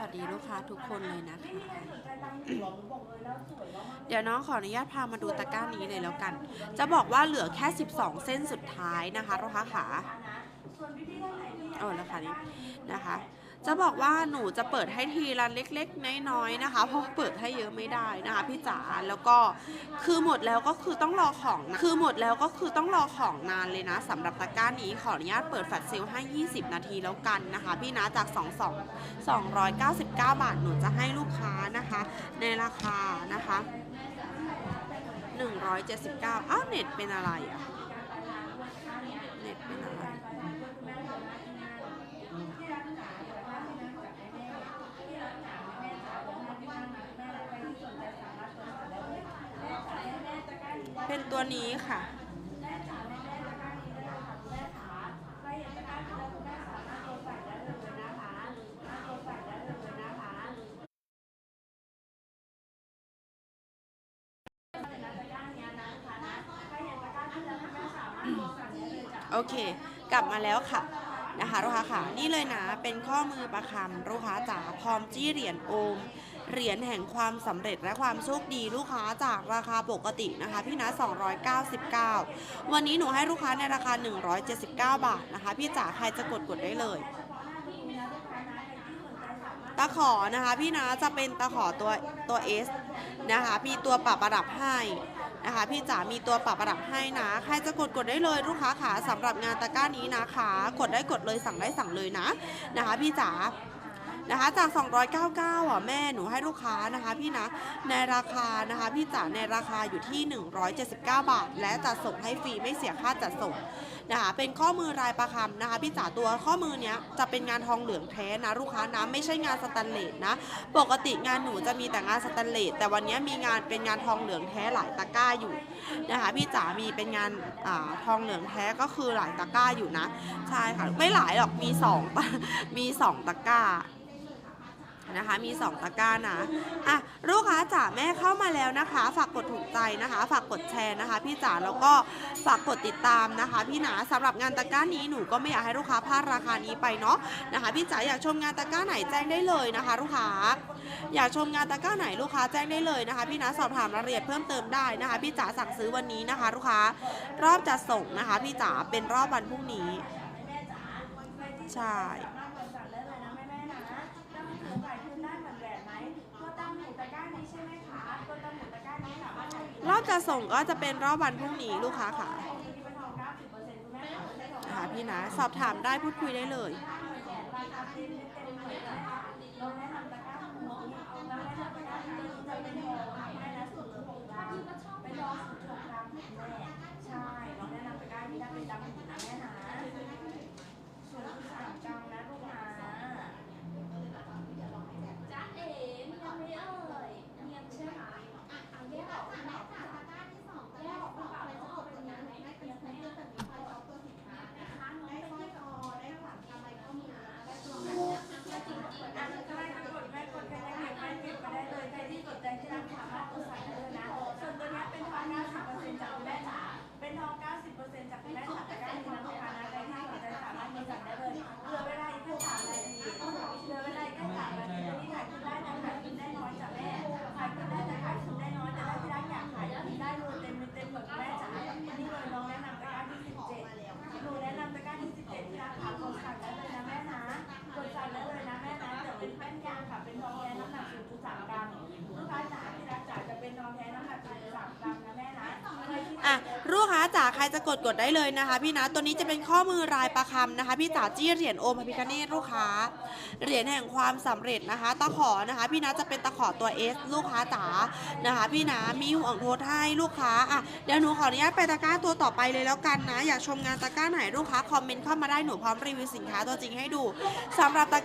วัสดีลูกค้าทุกคนเลยนะคะ เดี๋ยวน้องขออนุญาตพามาดูตะกร้านี้เลยแล้วกัน จะบอกว่าเหลือแค่ 12 เส้นสุดท้ายนะคะลูกค้าขาโอ้ราคานี้นะคะ จะบอกว่าหนูจะเปิดให้ทีละเล็ก ๆ น้อยๆนะคะ เพราะเปิดให้เยอะไม่ได้นะคะพี่จ๋าแล้วก็คือหมดแล้วก็คือต้องรอของนะคือหมดแล้วก็คือต้องรอของนานเลยนะสำหรับตะกร้านี้ขออนุญาตเปิดแฟลชเซลลให้ 20 นาทีแล้วกันนะคะ พี่นะจาก 2 2 299 บาทหนูจะให้ลูกค้านะคะ ในราคานะคะ 179อ้าวเน็ตเป็นอะไรอะเน็ตเป็นอะไร เป็นตัวนี้ค่ะโอเค กลับมาแล้วค่ะนะคะลูกค้าค่ะ นี่เลยนะ เป็นข้อมือประคำลูกค้าจ๋าพร้อมจี้เหรียญโอม เหรียญแห่งความสำเร็จและความโชคดีลูกค้าจากราคาปกตินะคะ พี่นะ 299 วันนี้หนูให้ลูกค้าในราคา 179 บาทนะคะ พี่จ๋าใครจะกดกดได้เลย ตะขอนะคะพี่นะจะเป็นตะขอตัวตัว S นะคะมีตัวปรับประดับให้นะคะพี่จ๋ามีตัวปรับประดับให้นะ ใครจะกดกดได้เลยลูกค้าขาสำหรับงานตะกร้านี้นะคะ กดได้กดเลยสั่งได้สั่งเลยนะนะคะ พี่จ๋า นะคะ จาก 299อะแม่หนูให้ลูกค้านะคะพี่นะในราคานะคะพี่จ๋าในราคาอยู่ที่ 179 บาท และจัดส่งให้ฟรีไม่เสียค่าจัดส่งนะคะเป็นข้อมือลายประคำนะคะพี่จ๋าตัวข้อมือเนี้ยจะเป็นงานทองเหลืองแท้นะลูกค้านะไม่ใช่งานสแตนเลสนะ ปกติงานหนูจะมีแต่งานสแตนเลสแต่วันนี้มีงานเป็นงานทองเหลืองแท้หลายตะกร้าอยู่นะคะพี่จ๋ามีเป็นงานอาทองเหลืองแท้ก็คือหลายตะกร้าอยู่นะใช่ค่ะไม่หลายหรอกมีสองมีสองตะกร้า นะคะ มี 2 ตะกร้านะอะลูกค้าจ๋าแม่เข้ามาแล้วนะคะ ฝากกดถูกใจนะคะ ฝากกดแชร์นะคะ พี่จ๋าแล้วก็ฝากกดติดตามนะคะ พี่หนาสำหรับงานตะกร้านี้หนูก็ไม่อยากให้ลูกค้าพลาดราคานี้ไปเนาะนะคะ พี่จ๋าอยากชมงานตะกร้าไหนแจ้งได้เลยนะคะ ลูกค้า อยากชมงานตะกร้าไหนลูกค้าแจ้งได้เลยนะคะ พี่หนาสอบถามรายละเอียดเพิ่มเติมได้นะคะ พี่จ๋าสั่งซื้อวันนี้นะคะ ลูกค้ารอบจะส่งนะคะ พี่จ๋าเป็นรอบวันพรุ่งนี้ใช่ อบจะส่งก็จะเป็นรอบวันพรุ่งนี้ลูกค้าค่ะนะคะพี่นะ สอบถามได้พูดคุยได้เลยใอะลูกค้าจ๋าใครจะกดกดได้เลยนะคะ พี่นะตัวนี้จะเป็นข้อมือลายประคำนะคะ พี่จ๋าจี้เหรียญโอมพระพิคเนตลูกค้า เหรียญแห่งความสำเร็จนะคะ ตะขอนะคะ พี่นะจะเป็นตะขอตัว S ลูกค้าจ๋านะคะ พี่นะมีห่วงโทษให้ลูกค้าอะเดี๋ยวหนูขออนุญาตไปตะกร้าตัวต่อไปเลยแล้วกันนะ อยากชมงานตะกร้าไหนลูกค้าคอมเมนต์เข้ามาได้หนูพร้อมรีวิวสินค้าตัวจริงให้ดูสำหรับตะ